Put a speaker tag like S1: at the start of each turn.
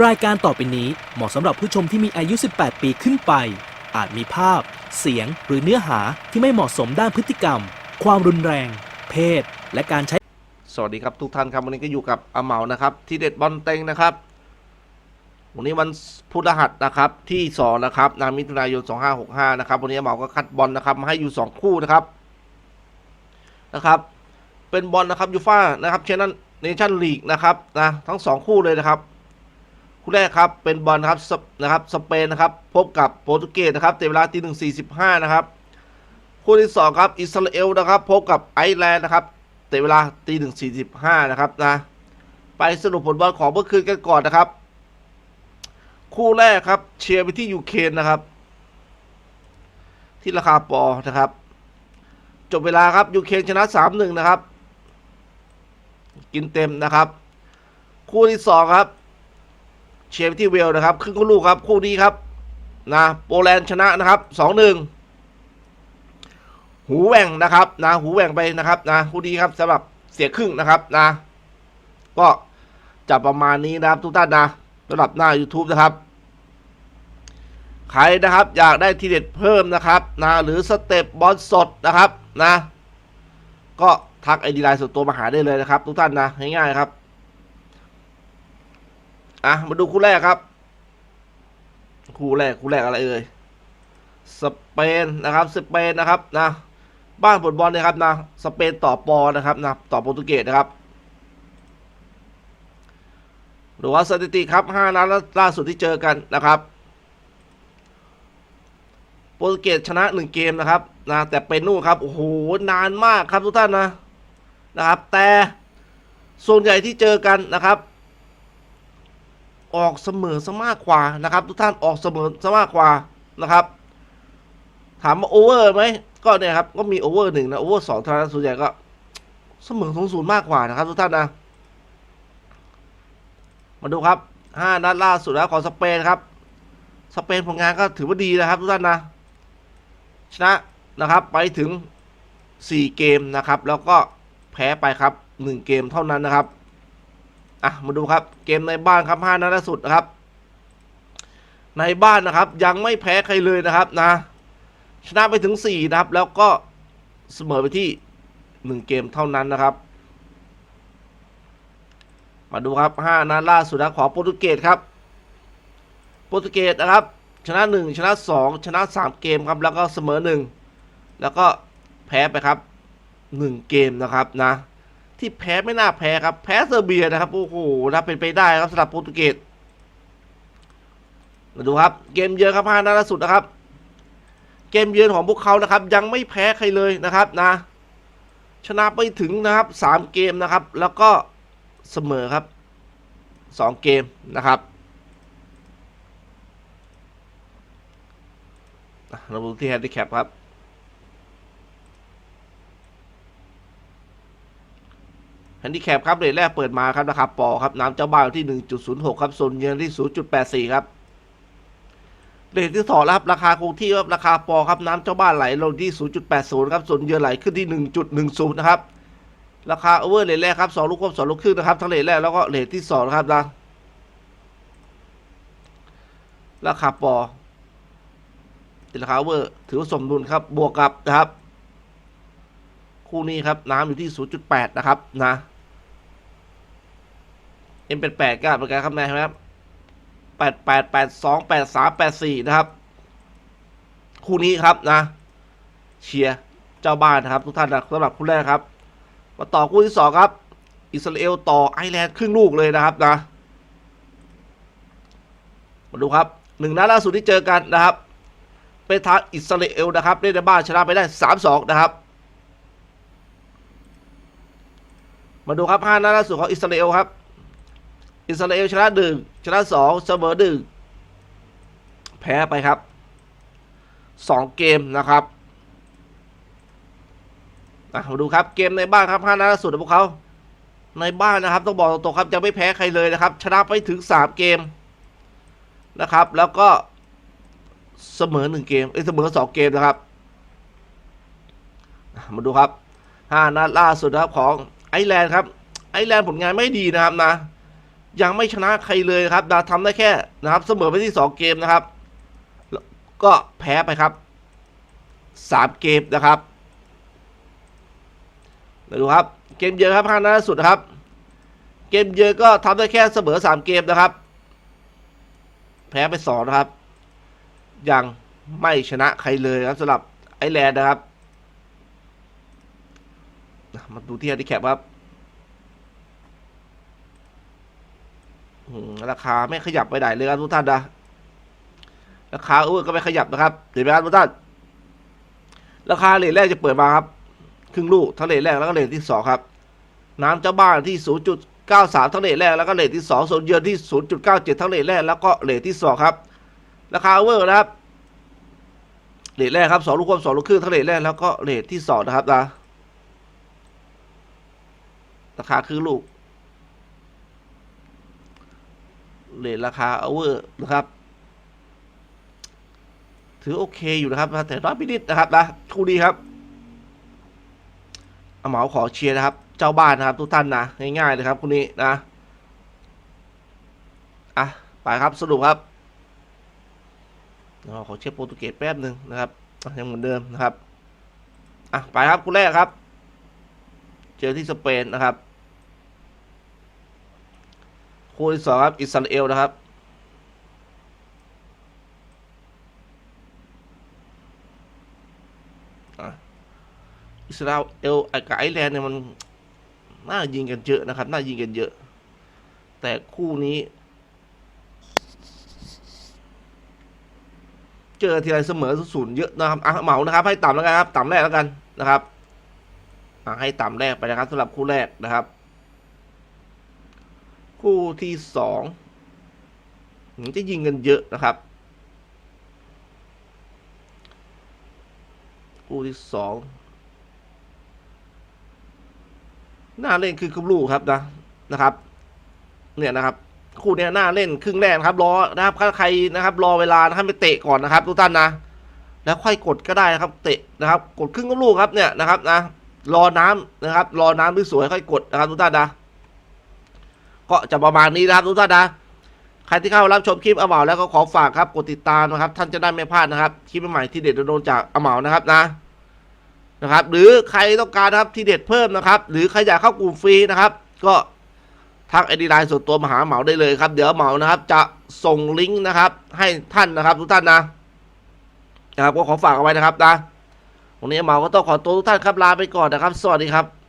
S1: รายการต่อไปนี้เหมาะสำหรับผู้ชมที่มีอายุ 18 ปีขึ้นไป อาจมีภาพ เสียง หรือเนื้อหาที่ไม่เหมาะสมด้านพฤติกรรม ความรุนแรง เพศ และการใช้
S2: สวัสดีครับทุกท่านครับวันนี้ก็อยู่กับอาเหมานะครับที่เด็ดบอลเต็งนะครับ วันนี้วันพุธรหัสนะครับที่สองนะครับนามิถุนายน 2565 นะครับวันนี้อาเหมาก็คัดบอลนะครับมาให้อยู่ 2 คู่นะครับนะครับ เป็นบอลนะครับยูฟ่านะครับเชนนันเนชั่นลีกนะครับนะทั้ง 2 คู่เลยนะครับ คู่แรกครับเป็นบอลครับนะครับสเปนนะครับพบกับโปรตุเกสนะครับเตะเวลาตีหนึ่งสี่สิบห้านะครับคู่ที่สองครับอิสราเอลนะครับพบกับไอร์แลนด์นะครับเตะเวลาตีหนึ่งสี่สิบห้านะครับนะไปสรุปผลบอลของเมื่อคืนกันก่อนนะครับ คู่แรกครับเชียร์ไปที่ยูเครนนะครับ ที่ราคาปอนะครับ จบเวลาครับยูเครนชนะสามหนึ่งนะครับ กินเต็มนะครับ คู่ที่สองครับ เชียร์ที่เวลนะครับครึ่งคู่ลูกครับคู่นี้ครับนะโปแลนด์ชนะนะครับสองหนึ่งหูแหว่งนะครับนะหูแหว่งไปนะครับนะคู่นี้ครับสำหรับเสียครึ่งนะครับนะ ก็จะประมาณนี้นะครับทุกท่านนะสำหรับหน้า YouTube นะครับใครนะครับอยากได้ทีเด็ดเพิ่มนะครับนะหรือสเต็ปบอลสดนะครับนะ ก็ทักไอดีไลน์ส่วนตัวมาหาได้เลยนะครับ ทุกท่านนะง่ายๆครับ อะ มาดูคู่แรกครับ คู่แรกคู่แรกอะไรเอ่ยสเปนนะครับสเปนนะครับนะบ้านผลบอลนะครับนะสเปนต่อปอนะครับนะต่อโปรตุเกสนะครับหรือว่าสถิติครับ5นัดล่าสุดที่เจอกันนะครับโปรตุเกสชนะ 1 เกมนะครับนะแต่เป็นนู่นครับโอ้โหนานมากครับทุกท่านนะนะครับ แต่ส่วนใหญ่ที่เจอกันนะครับ ออกเสมอซะมากกว่านะครับ ทุกท่านออกเสมอซะมากกว่านะครับ ถามว่าโอเวอร์ไหมก็เนี่ยครับก็มีโอเวอร์หนึ่งนะโอเวอร์สองเท่านั้นส่วนใหญ่ก็เสมอสองศูนย์มากกว่านะครับ ทุกท่านนะ มาดูครับห้านัดล่าสุดแล้วของสเปนครับ สเปนผลงานก็ถือว่าดีนะครับ ทุกท่านนะ ชนะนะครับไปถึงสี่เกมนะครับ แล้วก็แพ้ไปครับหนึ่งเกมเท่านั้นนะครับ อะมาดูครับเกมในบ้านครับห้านัดล่าสุดนะครับ ในบ้านนะครับ ยังไม่แพ้ใครเลยนะครับนะ ชนะไปถึง4นะครับ แล้วก็เสมอไปที่1เกมเท่านั้นนะครับ มาดูครับ5นัดล่าสุดนะของโปรตุเกสครับโปรตุเกสนะครับ ชนะ1ชนะ2ชนะ3เกมครับ แล้วก็เสมอ1แล้วก็แพ้ไปครับ1เกมนะครับนะ ที่แพ้ไม่น่าแพ้ครับ แพ้เซอร์เบียนะครับ โอ้โหนะเป็นไปได้ครับสำหรับโปรตุเกสมาดูครับ เกมเยือะครับ5นัดล่าสุดนะครับ เกมเยือนของพวกเขานะครับ ยังไม่แพ้ใครเลยนะครับนะ ชนะไปถึงนะครับสามเกมนะครับ แล้วก็เสมอครับสองเกมนะครับอะเราดูที่แฮนดิแคปครับ แฮนดิแคปครับเลทแรกเปิดมาครับนะครับปอครับน้ำเจ้าบ้านที่ 1.06 ครับโซนเยือนที่ 0.84 ครับเรทที่สองครับราคาคงที่ครับราคาปอครับน้ำเจ้าบ้านไหลลงที่ 0.80 ครับส่วนเยือนไหลขึ้นที่ 1.10 นะครับราคาโอเวอร์เรทแรกครับ2ลูกควบ2ลูกครึ่งนะครับทั้งเรทแรกแล้วก็เรทที่2นะครับนะราคาปอราคาโอเวอร์ถือว่าสมดุลครับบวกกับนะครับ คู่นี้ครับน้ำอยู่ที่ 0.8 นะครับนะ เอ็เป็นก็เหมือนกันครับนายครับแปดแปดแปดสองแปดสามแปดสี่นะครับ คู่นี้ครับนะ เชียร์เจ้าบ้านนะครับ ทุกท่านนะสำหรับคู่แรกครับ มาต่อคู่ที่สองครับ อิสราเอลต่อไอร์แลนด์ครึ่งลูกเลยนะครับนะ มาดูครับหนึ่งนัดล่าสุดที่เจอกันนะครับ เป็นทางอิสราเอลนะครับเล่นในบ้านชนะไปได้สามสองนะครับมาดูครับห้านัดล่าสุดของอิสราเอลครับ อิสราเอลชนะหนึ่งชนะสองเสมอหนึ่งแพ้ไปครับสองเกมนะครับมาดูครับเกมในบ้านครับห้านัดล่าสุดของพวกเขาในบ้านนะครับ ต้องบอกตรงๆครับจะไม่แพ้ใครเลยนะครับ ชนะไปถึงสามเกมนะครับ แล้วก็เสมอหนึ่งเกมเอ้ยเสมอสองเกมนะครับมาดูครับห้านัดล่าสุดนะครับของไอร์แลนด์ครับไอร์แลนด์ผลงานไม่ดีนะครับนะ ยังไม่ชนะใครเลยครับนะทำได้แค่นะครับเสมอไปที่สองเกมนะครับแล้วก็แพ้ไปครับสามเกมนะครับมาดูครับ เกมเยอะครับภาคหน้าสุดนะครับ เกมเยอะก็ทำได้แค่เสมอสามเกมนะครับ แพ้ไปสองนะครับ ยังไม่ชนะใครเลยครับสำหรับไอแลนด์นะครับมาดูที่แฮนดิแคปครับอืม ราคาไม่ขยับไปไหนเลยครับทุกท่านนะราคาเออก็ไม่ขยับนะครับเห็นไหมครับทุกท่านราคาเลทแรกจะเปิดมาครับ ครึ่งลูกทั้งเลแรกแล้วก็เลทที่สองครับ น้ำเจ้าบ้านที่ 0.93 ทั้งเลแรกแล้วก็เลทที่2โซนเยือนที่ 0.97 ทั้งเลทแรกแล้วก็เลทที่สองครับ ราคาเวอร์นะครับเลทแรกครับสองลูกควบสองลูกครึ่งทั้งเลแรกแล้วก็เลทที่สองนะครับนะราคาครึ่งลูก เลทราคาเอาเวอร์นะครับ ถือโอเคอยู่นะครับแต่น้อยไปนิดนะครับนะคู่นี้ครับเอาเหมาขอเชียร์นะครับ เจ้าบ้านนะครับ ทุกท่านนะง่ายๆเลยครับคุณนี้นะอะไปครับสรุปครับเชียราขอเช็คโปรตุเกสแป๊บหนึ่งนะครับยังเหมือนเดิมนะครับอะไปครับคู่แรกครับ เจอที่สเปนนะครับ คู่ที่สองครับอิสราเอลนะครับอิสราเอลกับไอร์แลนด์เนี่ยมันน่ายิงกันเยอะนะครับ น่ายิงกันเยอะ แต่คู่นี้ เจอทีไรเสมอศูนย์เยอะนะครับอะเหมานะครับ ให้ต่ำแล้วกันครับ ต่ำแรกแล้วกันนะครับอะให้ต่ำแรกไปนะครับสำหรับคู่แรกนะครับ คู่ที่สองอืมจะยิงกันเยอะนะครับ คู่ที่สองน่าเล่นคือคุลูกครับนะนะครับ เนี่ยนะครับ คู่เนี้ยน่าเล่นครึ่งแรกครับรอนะครับถ้าใครนะครับ รอเวลานะครับไปเตะก่อนนะครับ ทุกท่านนะแล้วค่อยกดก็ได้นะครับ เตะนะครับ กดครึ่งลูกครับเนี่ยนะครับนะรอน้ำนะครับ รอน้ำสวยค่อยกดนะครับทุกท่านนะ ก็จะประมาณนี้นะครับทุกท่านนะใครที่เข้ารับชมคลิปอเหมาแล้วก็ขอฝากครับกดติดตามนะครับ ท่านจะได้ไม่พลาดนะครับคลิปใหม่ที่เด็ดโดนจากอเหมานะครับนะนะครับ หรือใครต้องการนะครับที่เด็ดเพิ่มนะครับ หรือใครอยากเข้ากลุ่มฟรีนะครับ ก็ทักไอดีไลน์ส่วนตัวมาหาเหมาได้เลยครับ เดี๋ยวเหมานะครับ จะส่งลิงก์นะครับ ให้ท่านนะครับ ทุกท่านนะนะครับก็ขอฝากเอาไว้นะครับนะวันนี้เหมาก็ต้องขอตัวทุกท่านครับลาไปก่อนนะครับ สวัสดีครับ